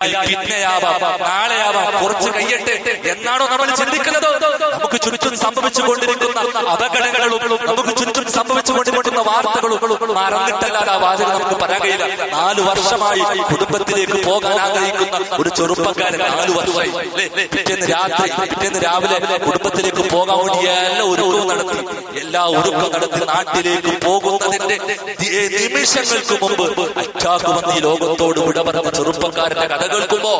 പിന്നെയാവാം. നാളെയാവാം. കുറച്ച് കഴിയട്ടെ. എന്നാണോ നമ്മൾ ചിന്തിക്കുന്നത്? നമുക്ക് ചുറ്റും സംഭവിച്ചുകൊണ്ടിരിക്കുന്ന അപകടങ്ങളും നമുക്ക് ചുറ്റും സംഭവിച്ചുകൊണ്ടിരിക്കുന്ന വാർത്തകളും മറന്നിട്ടല്ലാതെ ആ വാചകം നമുക്ക് പറയാൻ കഴിയില്ല. നാലു വർഷമായി കുടുംബത്തിലേക്ക് പോകാൻ ആഗ്രഹിക്കുന്ന ഒരു ചെറുപ്പക്കാരൻ നാലു വർഷമായി? പിറ്റേന്ന് രാത്രി പിറ്റേന്ന് രാവിലെ കുടുംബത്തിലേക്ക് പോകാൻ വേണ്ടി എല്ലാം ഒരുക്കവും നടത്തി. എല്ലാ ഒരുക്കം നടത്തി നാട്ടിലേക്ക് പോകുന്നതിന്റെ നിമിഷങ്ങൾക്ക് മുമ്പ് അറ്റാക്ക് വന്ന് ഈ ലോകത്തോട് വിട പറഞ്ഞ ചെറുപ്പക്കാരന്റെ കഥ കേൾക്കുമ്പോ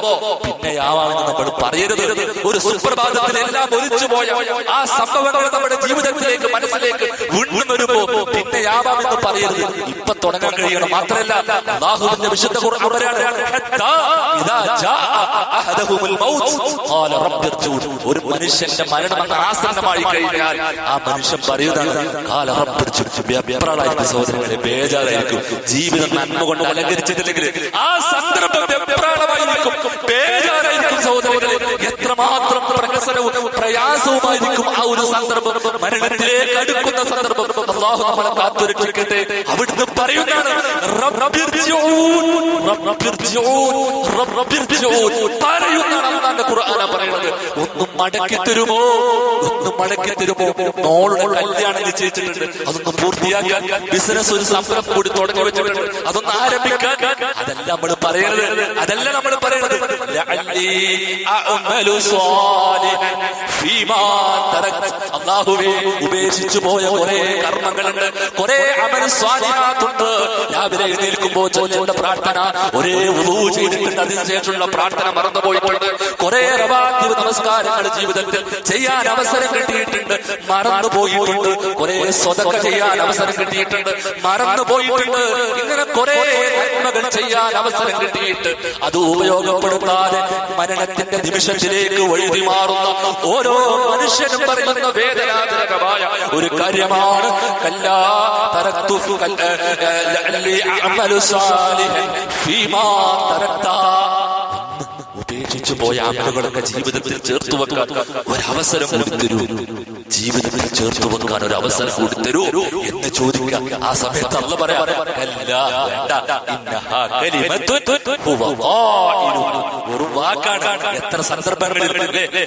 പിന്നെയാവാമെന്ന് നമ്മൾ പറയരുത്. ഒരു സുപ്രഭാതത്തിൽ എല്ലാം ഒലിച്ചു പോയ ആ സംഭവങ്ങൾ നമ്മുടെ ജീവിതത്തിലേക്ക് മനസ്സിലേക്ക് വീണ്ടും പിന്നെയാവാമെന്ന് പറയരുത്. ഇപ്പൊ തുടങ്ങാൻ കഴിയണം. മാത്രമല്ല ബാഹുവിന്റെ വിശുദ്ധ. ഒരു മനുഷ്യന്റെ മരണം ആസന്നമായി കഴിഞ്ഞാൽ ആ മനുഷ്യൻ പറയുന്നതാണ് കാല റബ്ബി ഇർജിഊൻ. വെപ്രാളായിരിക്കും സഹോദരങ്ങളെ ബേജാറായിരിക്കും. ജീവിതം നന്മ കൊണ്ട് അലങ്കരിച്ചിട്ടില്ലെങ്കിൽ ആ സന്ദർഭം വെപ്രാളമായിരിക്കും ബേജാറായിരിക്കും സഹോദരങ്ങളെ. എത്രമാത്രം പ്രഹസനവും പ്രയാസവുമായിരിക്കും ആ ഒരു സന്ദർഭം. മരണത്തിലേക്ക് അടുക്കുന്ന സന്ദർഭം. അള്ളാഹു നമ്മളെ കാത്തുരക്ഷിക്കട്ടെ അവിടുന്ന് പറയുന്നതാണ് പറയുന്നത്. ഒന്നും മടക്കി തരുമോ ഒന്നും മടക്കി തരുമോ മോളുടെ കല്യാണം നിശ്ചയിച്ചിട്ടുണ്ട്. അതൊന്ന് പൂർത്തിയാക്കാൻ ബിസിനസ് ഒരു സംരംഭം കൂടി തുടങ്ങി വെച്ചിട്ടുണ്ട്. അതൊന്ന് ആരംഭിക്കാൻ. അതല്ല നമ്മൾ പറയുന്നത് അതല്ല നമ്മൾ പറയുന്നത്. അല്ലാഹുവേ ഉപേക്ഷിച്ചു പോയ കുറെ കർമ്മങ്ങളുണ്ട്. കുറെ അമൽ സ്വാലിഹാത്തുണ്ട്. രാവിലെ എഴുന്നേൽക്കുമ്പോ ചൊല്ലേണ്ട പ്രാർത്ഥന. ഒരേ ഉദൂ ചെയ്തിട്ടുണ്ട്. അതിനുശേഷമുള്ള പ്രാർത്ഥന മറന്നുപോയിട്ടുണ്ട്. കുറെ റവാത്തിവ് നമസ്കാരങ്ങൾ ജീവിതത്തിൽ ചെയ്യാൻ അവസരം കിട്ടിയിട്ടുണ്ട്. മറന്നു പോയിട്ടുണ്ട്. കുറെ സ്വതക്ക ചെയ്യാൻ അവസരം കിട്ടിയിട്ടുണ്ട്. മറന്നു പോയിട്ടുണ്ട്. ഇങ്ങനെ കുറെ നന്മകൾ ചെയ്യാൻ അവസരം കിട്ടിയിട്ട് അത് ഉപയോഗപ്പെടുത്താതെ മരണത്തിന്റെ നിമിഷത്തിലേക്ക് വഴുതി മാറുന്ന ഓരോ മനുഷ്യനും പറയുന്ന വേദനാജനകമായ ഒരു കാര്യമാണ്. കല്ലാ തരത്തു അമലു ഫീമാ തറക്താ ഉപേക്ഷിച്ചു പോയ അമലുകളൊക്കെ ജീവിതത്തിൽ ചേർത്തു വെക്കാൻ ഒരവസരം കൂടി തരൂ ജീവിതത്തിൽ ചേർത്തു വെക്കാൻ ഒരു അവസരം കൊടുത്തരൂ തരൂ എന്ന് ചോദിക്കുക ആ സമയത്ത് അല്ല ഒരു വാക്കാണ് എത്ര സന്ദർഭങ്ങളിൽ?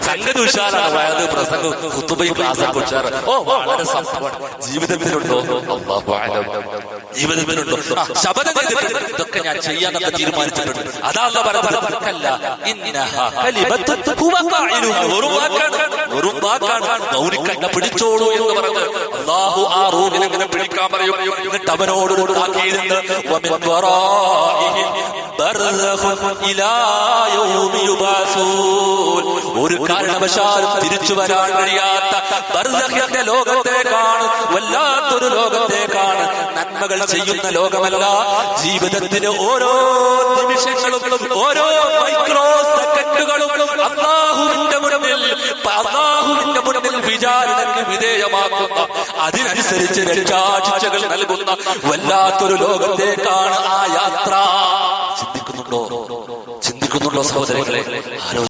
സംഗതി ഉഷാറാണ് വയത് പ്രസംഗം കുത്തുബയും ക്ലാസ്സൊക്കെ ഉഷാറ് ഓ വളരെ സംഭവമാണ് ജീവിതത്തിലുണ്ടോ അല്ലാഹു അലം ശബദം ചെയ്തിട്ടുണ്ട് ഇതൊക്കെ ഞാൻ ചെയ്യാന്നൊക്കെ തീരുമാനിച്ചിട്ടുണ്ട്. അതാ പറഞ്ഞത്. വെറും വാക്കാണ്. വെറും വാക്കാണ്. ഗൗരിക്കണ്ട പിടിച്ചോളൂ എന്ന് പറഞ്ഞത് അള്ളാഹു ആ അങ്ങനെ പിടിക്കാൻ പറയും? എന്നിട്ട് അവനോട് ഒരു കാരണവശാലും തിരിച്ചു വരാൻ കഴിയാത്ത ലോകത്തെ ലോകത്തേക്കാണ് വല്ലാത്തൊരു ലോകത്തേക്കാണ് നന്മകൾ ചെയ്യുന്ന ലോകമല്ല ജീവിതത്തിന് ഓരോ നിമിഷങ്ങളും ഓരോ മൈക്രോ സെക്കൻഡുകളും അള്ളാഹുവിന്റെ മുന്നിൽ അള്ളാഹുവിന്റെ മുന്നിൽ വിചാരണയ്ക്ക് വിധേയമാക്കുന്ന അതിനനുസരിച്ച് രക്ഷാചകൾ നൽകുന്ന വല്ലാത്തൊരു ലോകത്തേക്കാണ് ആ യാത്ര. ചിന്തിക്കുന്നുണ്ടോ? ചിന്തിക്കുന്നുണ്ടോ സഹോദരങ്ങളെ?